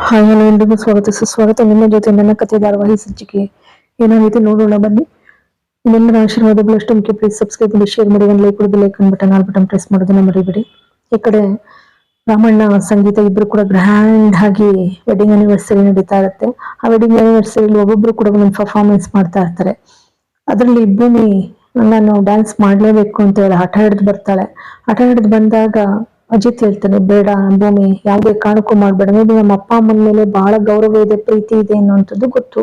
Hi, hello ಎಲ್ರಿಗೂ ಸ್ವಾಗತ. ಸುಸ್ವಾಗತ ನಿಮ್ಮ ಜೊತೆ ನನ್ನ ಕಥೆ ಧಾರಾವಾಹಿ ಸಂಚಿಕೆ. ರೀತಿ ನೋಡೋಣ, ಬನ್ನಿ. ನಿಮ್ಮೆಲ್ಲರ ಆಶೀರ್ವಾದ ಅಷ್ಟು ಮುಖ್ಯ. ಪ್ಲೀಸ್ ಸಬ್ಸ್ಕ್ರೈಬ್ ಮಾಡಿ ಶೇರ್ ಮಾಡಿ, ಒಂದು ಲೈಕ್ ಕೊಡೋದು like button all button press ಮಾಡೋದನ್ನ ಮರಿಬೇಡಿ. ಈ ಕಡೆ ರಾಮಣ್ಣ ಸಂಗೀತ ಇಬ್ಬರು ಕೂಡ ಗ್ರ್ಯಾಂಡ್ ಆಗಿ ವೆಡ್ಡಿಂಗ್ ಆನಿವರ್ಸರಿ ನಡೀತಾ ಇರುತ್ತೆ. ಆ ವೆಡ್ಡಿಂಗ್ ಆನಿವರ್ಸರಿಲಿ ಒಬ್ಬೊಬ್ರು ಕೂಡ ಒಂದೊಂದು ಪರ್ಫಾರ್ಮೆನ್ಸ್ ಮಾಡ್ತಾ ಇರ್ತಾರೆ. ಅದರಲ್ಲಿ ಭೂಮಿ ನಾನು ಡ್ಯಾನ್ಸ್ ಮಾಡಲೇಬೇಕು ಅಂತ ಹೇಳಿ ಹಠ ಹಿಡಿದು ಬರ್ತಾಳೆ. ಹಠ ಹಿಡಿದು ಬಂದಾಗ ಅಜಿತ್ ಹೇಳ್ತಾನೆ, ಬೇಡ ಭೂಮಿ, ಯಾವುದೇ ಕಾರಣಕ್ಕೂ ಮಾಡ್ಬೇಡ. ನೋಡಿ ನಮ್ಮ ಅಪ್ಪ ಅಮ್ಮನ ಮೇಲೆ ಬಹಳ ಗೌರವ ಇದೆ, ಪ್ರೀತಿ ಇದೆ ಅನ್ನೋಂಥದ್ದು ಗೊತ್ತು.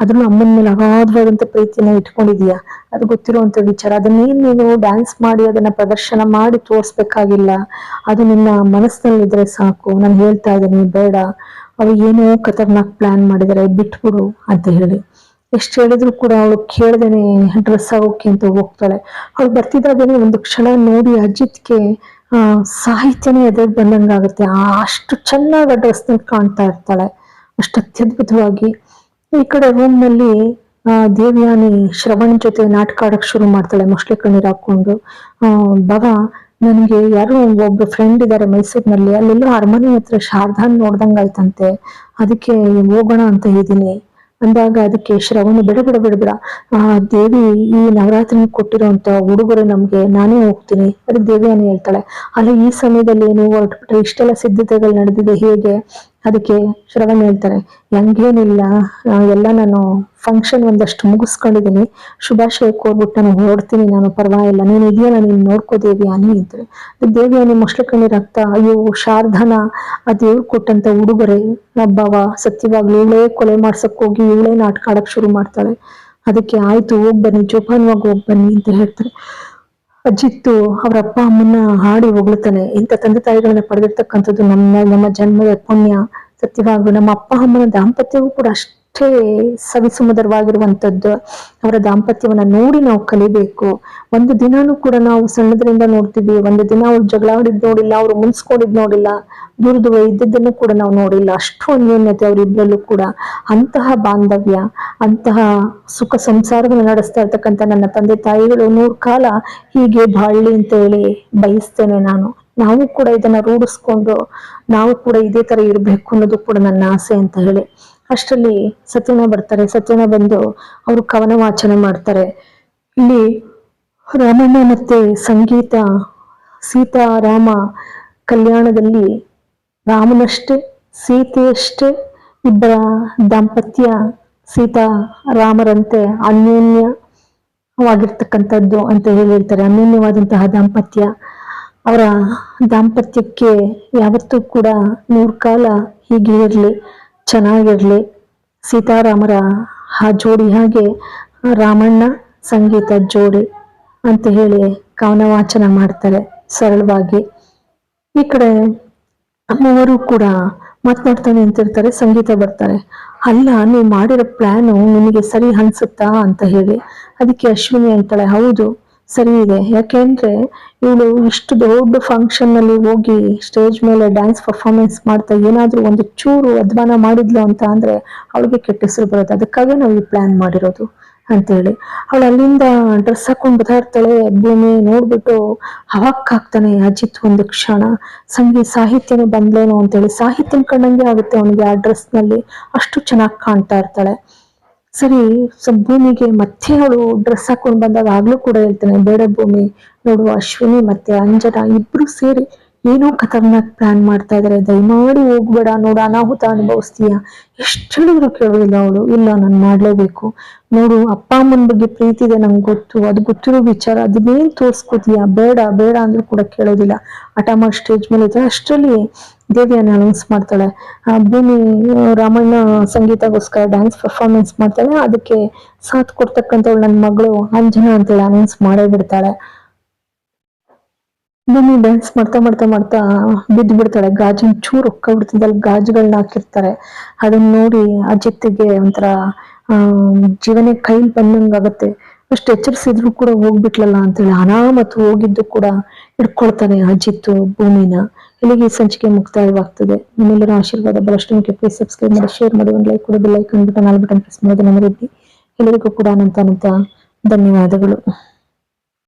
ಅದ್ರಲ್ಲೂ ಅಮ್ಮನ ಮೇಲೆ ಅಗಾಧವಾದಂತ ಪ್ರೀತಿನ ಇಟ್ಕೊಂಡಿದೀಯಾ ಅದು ಗೊತ್ತಿರುವಂತ ವಿಚಾರ. ಅದನ್ನೇನ್ ನೀನು ಡ್ಯಾನ್ಸ್ ಮಾಡಿ, ಅದನ್ನ ಪ್ರದರ್ಶನ ಮಾಡಿ ತೋರಿಸ್ಬೇಕಾಗಿಲ್ಲ. ಅದು ನಿನ್ನ ಮನಸ್ಸಿನಲ್ಲಿದ್ರೆ ಸಾಕು. ನಾನು ಹೇಳ್ತಾ ಇದ್ದೀನಿ, ಬೇಡ. ಅವ್ರು ಏನೋ ಖತರ್ನಾಕ್ ಪ್ಲಾನ್ ಮಾಡಿದರೆ, ಬಿಟ್ಬಿಡು ಅಂತ ಹೇಳಿ. ಎಷ್ಟು ಹೇಳಿದ್ರು ಕೂಡ ಅವಳು ಕೇಳ್ದೇನೆ ಡ್ರೆಸ್ ಆಗೋಕೆ ಅಂತ ಹೋಗ್ತಾಳೆ. ಅವಳು ಬರ್ತಿದ್ದಾಗೇನೆ ಒಂದು ಕ್ಷಣ ನೋಡಿ ಅಜಿತ್ಗೆ ಸಾಹಿತ್ಯನೇ ಎದುರು ಬಂದಂಗಾಗುತ್ತೆ ಅಷ್ಟು ಚೆನ್ನಾಗಿ ಡ್ರೆಸ್ ಕಾಣ್ತಾ ಇರ್ತಾಳೆ. ಅಷ್ಟು ಅತ್ಯದ್ಭುತವಾಗಿ. ಈ ಕಡೆ ರೂಮ್ನಲ್ಲಿ, ಆ, ದೇವ್ಯಾನಿ ಶ್ರವಣ್ ಜೊತೆ ನಾಟಕ ಆಡಕ್ ಶುರು ಮಾಡ್ತಾಳೆ ಮುಸ್ಲಿ ಕಣ್ಣೀರ್ ಹಾಕೊಂಡು ಬವ ನನಗೆ ಯಾರೋ ಒಬ್ಬ ಫ್ರೆಂಡ್ ಇದ್ದಾರೆ ಮೈಸೂರಿನಲ್ಲಿ. ಅಲ್ಲೆಲ್ಲೋ ಅರಮನೆ ಹತ್ರ ಶಾರದಾನ್ ನೋಡ್ದಂಗಾಯ್ತಂತೆ ಅದಕ್ಕೆ ಹೋಗೋಣ ಅಂತ ಇದ್ದೀನಿ ಅಂದಾಗ ಅದಕ್ಕೆ ಶ್ರವಣ ಬಿಡ ಬಿಡ ಬಿಡ ಆ, ದೇವಿ ಈ ನವರಾತ್ರಿ ಕೊಟ್ಟಿರೋಂತ ಉಡುಗೊರೆ ನಮ್ಗೆ ನಾನೇ ಹೋಗ್ತೀನಿ. ಅದು ದೇವಿ ಅನ್ನ ಹೇಳ್ತಾಳೆ. ಅಲ್ಲಿ, ಈ ಸಮಯದಲ್ಲಿ ನೀವು ಹೊರಟ್ಬಿಟ್ರೆ ಇಷ್ಟೆಲ್ಲ ಸಿದ್ಧತೆಗಳು ನಡೆದಿದೆ ಹೇಗೆ? ಅದಕ್ಕೆ ಶ್ರವಣ್ ಹೇಳ್ತಾರೆ ಹಂಗೇನಿಲ್ಲ ಎಲ್ಲ ನಾನು ಫಂಕ್ಷನ್ ಒಂದಷ್ಟು ಮುಗಿಸ್ಕೊಂಡಿದ್ದೀನಿ ಶುಭಾಶಯ ಕೋರ್ಬಿಟ್ಟು ನಾನು ಹೊರಡ್ತೀನಿ, ನಾನು ಪರವಾಗಿಲ್ಲ. ನೀನು ಇದೆಯಲ್ಲ ನೀನು ನೋಡ್ಕೋ ದೇವಿ ಅನಿ ಇದ್ರೆ ದೇವಿ ಅನಿ ಮುಸ್ಲಿ ರಕ್ತ, ಅಯ್ಯೋ, ಶಾರ್ಧನ, ಆ ದೇವ್ರು ಕೊಟ್ಟಂತ ಉಡುಗೊರೆ, ನಬ್ಬವ, ಸತ್ಯವಾಗ್ಲೂ ಇವಳೇ ಕೊಲೆ ಮಾಡ್ಸಕ್ ಹೋಗಿ, ಇವಳೇ ನಾಟಕ ಆಡಕ್ ಶುರು ಮಾಡ್ತಾಳೆ. ಅದಕ್ಕೆ ಆಯ್ತು ಹೋಗ್ಬನ್ನಿ ಜೋಪಾನವಾಗಿ ಹೋಗ್ ಬನ್ನಿ, ಅಂತ ಹೇಳ್ತಾರೆ. ಅಜಿತ್ತು ಅವ್ರ ಅಪ್ಪ ಅಮ್ಮನ್ನ ಹಾಡಿ ಹೊಗಳ್ತಾನೆ. ಇಂಥ ತಂದೆ ತಾಯಿಗಳನ್ನ ಪಡೆದಿರ್ತಕ್ಕಂಥದ್ದು ನಮ್ಮ ನಮ್ಮ ಜನ್ಮದ ಪುಣ್ಯ. ಸತ್ಯವಾಗು ನಮ್ಮ ಅಪ್ಪ ಅಮ್ಮನ ದಾಂಪತ್ಯವೂ ಕೂಡ ಅಷ್ಟೇ. ಸವಿಸುಮಧುರವಾಗಿರುವಂತದ್ದು ಅವರ ದಾಂಪತ್ಯವನ್ನ ನೋಡಿ ನಾವು ಕಲಿಬೇಕು. ಒಂದು ದಿನಾನು ಕೂಡ ನಾವು ಸಣ್ಣದ್ರಿಂದ ನೋಡ್ತೀವಿ. ಒಂದು ದಿನ ಅವ್ರು ಜಗಳ ನೋಡಿಲ್ಲ ಅವ್ರು ಮುನ್ಸ್ಕೊಂಡಿದ್ ನೋಡಿಲ್ಲ ದುರ್ದು ಇದ್ದದ್ದನ್ನು ಕೂಡ ನಾವು ನೋಡಿಲ್ಲ. ಅಷ್ಟು ಅನ್ಯೋನ್ಯತೆ ಅವರಿಬ್ಬರಲ್ಲೂ ಕೂಡ. ಅಂತಹ ಬಾಂಧವ್ಯ, ಅಂತಹ ಸುಖ ಸಂಸಾರವನ್ನು ನಡೆಸ್ತಾ ಇರ್ತಕ್ಕಂಥ ನನ್ನ ತಂದೆ ತಾಯಿಗಳು ನೂರ್ ಕಾಲ ಹೀಗೆ ಬಾಳ್ಲಿ ಅಂತ ಹೇಳಿ ಬಯಸ್ತೇನೆ ನಾನು. ನಾವು ಕೂಡ ಇದನ್ನ ರೂಢಿಸ್ಕೊಂಡು, ನಾವು ಕೂಡ ಇದೇ ತರ ಇರ್ಬೇಕು ಅನ್ನೋದು ಕೂಡ ನನ್ನ ಆಸೆ ಅಂತ ಹೇಳಿ. ಅಷ್ಟರಲ್ಲಿ ಸತ್ಯನ ಬರ್ತಾರೆ. ಸತ್ಯನ ಬಂದು ಅವರು ಕವನ ವಾಚನ ಮಾಡ್ತಾರೆ. ಇಲ್ಲಿ ರಾಮಣ್ಣ ಮತ್ತೆ ಸಂಗೀತ, ಸೀತಾ, ರಾಮ ಕಲ್ಯಾಣದಲ್ಲಿ ರಾಮನಷ್ಟೇ, ಸೀತೆಯಷ್ಟೇ ಇಬ್ಬರ ದಾಂಪತ್ಯ ಸೀತಾ, ರಾಮರಂತೆ ಅನ್ಯೋನ್ಯವಾಗಿರ್ತಕ್ಕಂಥದ್ದು ಅಂತ ಹೇಳಿ ಹೇಳ್ತಾರೆ ಅನ್ಯೋನ್ಯವಾದಂತಹ ದಾಂಪತ್ಯ. ಅವರ ದಾಂಪತ್ಯಕ್ಕೆ ಯಾವತ್ತೂ ಕೂಡ ನೂರ್ ಕಾಲ ಹೀಗೆ ಇರಲಿ ಚೆನ್ನಾಗಿರ್ಲಿ. ಸೀತಾರಾಮರ ಆ ಜೋಡಿ ಹಾಗೆ ರಾಮಣ್ಣ ಸಂಗೀತ ಜೋಡಿ ಅಂತ ಹೇಳಿ ಕವನ ವಾಚನ ಮಾಡ್ತಾರೆ ಸರಳವಾಗಿ. ಈ ಕಡೆ ಮೂವರು ಕೂಡ ಮಾತನಾಡ್ತಾನೆ ನಿಂತಿರ್ತಾರೆ ಸಂಗೀತ ಬರ್ತಾರೆ. ಅಲ್ಲ, ನೀವು ಮಾಡಿರೋ ಪ್ಲ್ಯಾನು ನಿಮಗೆ ಸರಿ ಅನ್ಸುತ್ತಾ ಅಂತ ಹೇಳಿ. ಅದಕ್ಕೆ ಅಶ್ವಿನಿ ಅಂತಾಳೆ, ಹೌದು ಸರಿ ಇದೆ. ಯಾಕೆಂದ್ರೆ ಇವಳು ಇಷ್ಟು ದೊಡ್ಡ ಫಂಕ್ಷನ್ನಲ್ಲಿ ಹೋಗಿ ಸ್ಟೇಜ್ ಮೇಲೆ ಡ್ಯಾನ್ಸ್ ಪರ್ಫಾರ್ಮೆನ್ಸ್ ಮಾಡ್ತಾ ಏನಾದ್ರೂ ಒಂದು ಚೂರು ಅಧ್ವಾನ ಮಾಡಿದ್ಲು ಅಂತ ಅಂದ್ರೆ ಅವಳಿಗೆ ಕೆಟ್ಟ ಹೆಸರು ಬರುತ್ತೆ. ಅದಕ್ಕಾಗಿ ನಾವು ಈ ಪ್ಲಾನ್ ಮಾಡಿರೋದು ಅಂತ ಹೇಳಿ ಅವಳು ಅಲ್ಲಿಂದ ಡ್ರೆಸ್ ಹಾಕೊಂಡ್ ಬರ್ತಾ ಇರ್ತಾಳೆ ಭೂಮಿ ನೋಡ್ಬಿಟ್ಟು ಹವಾಕ್ಕಾಗ್ತಾನೆ ಅಜಿತ್ ಒಂದು ಕ್ಷಣ. ಸಂಗೀತ ಸಾಹಿತ್ಯನೇ ಬಂದ್ಲೇನೋ ಅಂತೇಳಿ. ಸಾಹಿತ್ಯನ ಕಂಡಂಗೆ ಆಗುತ್ತೆ ಅವನಿಗೆ ಆ ಡ್ರೆಸ್ನಲ್ಲಿ ಅಷ್ಟು ಚೆನ್ನಾಗಿ ಕಾಣ್ತಾ ಇರ್ತಾಳೆ. ಸರಿ ಸೊ ಭೂಮಿಗೆ ಮತ್ತೆ ಅವಳು ಡ್ರೆಸ್ ಹಾಕೊಂಡ್ ಬಂದಾಗ ಆಗ್ಲೂ ಕೂಡ ಹೇಳ್ತಾನೆ, ಬೇಡ ಭೂಮಿ, ನೋಡು ಅಶ್ವಿನಿ ಮತ್ತೆ ಅಂಜನ ಇಬ್ರು ಸೇರಿ ಏನೋ ಖತರ್ನಾಕ್ ಪ್ಲಾನ್ ಮಾಡ್ತಾ ಇದಾರೆ. ದಯಮಾಡಿ ಹೋಗ್ಬೇಡ, ನೋಡು, ಅನಾಹುತ ಅನುಭವಿಸ್ತೀಯ. ಎಷ್ಟು ಹೇಳಿದ್ರು ಕೇಳೋದಿಲ್ಲ ಅವಳು. ಇಲ್ಲ, ನಾನು ಮಾಡ್ಲೇಬೇಕು. ನೋಡು, ಅಪ್ಪ ಅಮ್ಮನ ಬಗ್ಗೆ ಪ್ರೀತಿ ಇದೆ ನಂಗೆ ಗೊತ್ತು. ಅದು ಗೊತ್ತಿರೋ ವಿಚಾರ. ಅದನ್ನೇನ್ ತೋರ್ಸ್ಕೋತೀಯ? ಬೇಡ ಬೇಡ ಅಂದ್ರೂ ಕೂಡ ಕೇಳೋದಿಲ್ಲ. ಹಠ ಸ್ಟೇಜ್ ಮೇಲೆ ಇದ್ರೆ ಅಷ್ಟರಲ್ಲಿ ದೇವಿಯನ್ನು ಅನೌನ್ಸ್ ಮಾಡ್ತಾಳೆ. ಭೂಮಿ ರಾಮಣ್ಣ ಸಂಗೀತಗೋಸ್ಕರ ಡ್ಯಾನ್ಸ್ ಪರ್ಫಾರ್ಮೆನ್ಸ್ ಮಾಡ್ತಾಳೆ. ಅದಕ್ಕೆ ಸಾಥ್ ಕೊಡ್ತಕ್ಕಂಥವ್ಳು ನನ್ನ ಮಗಳು ಅಂಜನಾ ಅಂತೇಳಿ ಅನೌನ್ಸ್ ಮಾಡೇ ಬಿಡ್ತಾಳೆ. ಭೂಮಿ ಡ್ಯಾನ್ಸ್ ಮಾಡ್ತಾ ಮಾಡ್ತಾ ಮಾಡ್ತಾ ಬಿದ್ದು ಬಿಡ್ತಾಳೆ ಗಾಜಿನ ಚೂರು ಬಿಡ್ತಿದ್ದ ಅಲ್ಲಿ ಗಾಜುಗಳನ್ನ ಹಾಕಿರ್ತಾರೆ. ಅದನ್ನ ನೋಡಿ ಅಜಿತ್ಗೆ ಒಂಥರ, ಆ, ಜೀವನೇ ಕೈಲಿ ಬಂದಂಗಾಗತ್ತೆ ಅಷ್ಟು ಎಚ್ಚರಿಸಿದ್ರು ಕೂಡ ಹೋಗ್ಬಿಟ್ಲಲ್ಲ ಅಂತೇಳಿ ಅನಾಮತ್ ಹೋಗಿದ್ದು ಕೂಡ ಹಿಡ್ಕೊಳ್ತಾನೆ ಅಜಿತ್ ಭೂಮಿನ. ಇಲ್ಲಿಗೆ ಸಂಚಿಕೆ ಮುಕ್ತಾಯವಾಗ್ತದೆ. ನಿಮ್ಮೆಲ್ಲರ ಆಶೀರ್ವಾದ ಮುಖ್ಯ ಪ್ಲೀಸ್ ಸಬ್ಸ್ಕ್ರೈಬ್ ಮಾಡಿ ಶೇರ್ ಮಾಡಿ, ಒಂದು ಲೈಕ್ ಕೊಡೋದು ಲೈಕ್ ಅಂದ್ಬಿಟ್ಟು ಆಲ್ ಬಟನ್ ಪ್ರೆಸ್ ಮಾಡೋದು ನಮ್ಮ ಎಲ್ಲರಿಗೂ ಕೂಡ ಅನಂತ ಅನಂತ ಧನ್ಯವಾದಗಳು.